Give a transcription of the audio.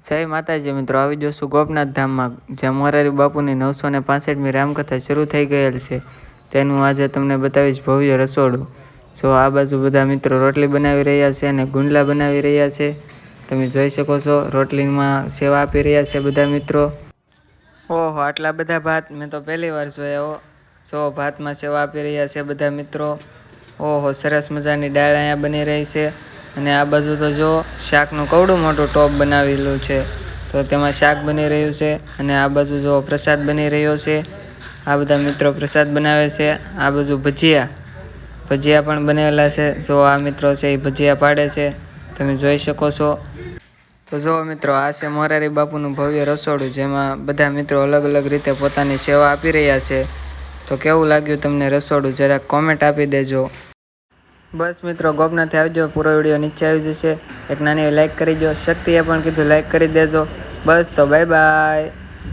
જય માતાજી મિત્રો, આવી જશું ગોપનાથ ધામમાં, જ્યાં મોરારી બાપુની નવસો ને પાસઠમી રામકથા શરૂ થઈ ગયેલ છે. તેનું આજે તમને બતાવીશ ભવ્ય રસોડું. જો આ બાજુ બધા મિત્રો રોટલી બનાવી રહ્યા છે અને ગુંડલા બનાવી રહ્યા છે. તમે જોઈ શકો છો, રોટલીમાં સેવા આપી રહ્યા છે બધા મિત્રો. ઓહો, આટલા બધા ભાત મેં તો પહેલી વાર જોયા જો ભાતમાં સેવા આપી રહ્યા છે બધા મિત્રો. ઓહો, સરસ મજાની દાળ અહીંયા બની રહી છે. અને આ બાજુ તો જો શાકનું કવડું મોટું ટોપ બનાવેલું છે. તો તેમાં શાક બની રહ્યું છે અને આ બાજુ જો પ્રસાદ બની રહ્યો છે. આ બધા મિત્રો પ્રસાદ બનાવે છે. આ બાજુ ભજીયા. ભજીયા પણ બનેલા છે. જો આ મિત્રો છે એ ભજીયા પાડે છે. તમે જોઈ શકો છો. તો જો મિત્રો, આ છે મોરારી બાપુનું ભવ્ય રસોડું જેમાં બધા મિત્રો અલગ અલગ રીતે પોતાની સેવા આપી રહ્યા છે. તો કેવું લાગ્યું તમને રસોડું? જરાક કોમેન્ટ આપી દેજો. બસ મિત્રો, ગોપનાથી આવજો, પૂરો વીડિયો નીચે આવી જશે. એક નાની લાઈક કરી દો શક્તિએ પણ કીધું લાઈક કરી દેજો. બસ તો બાય બાય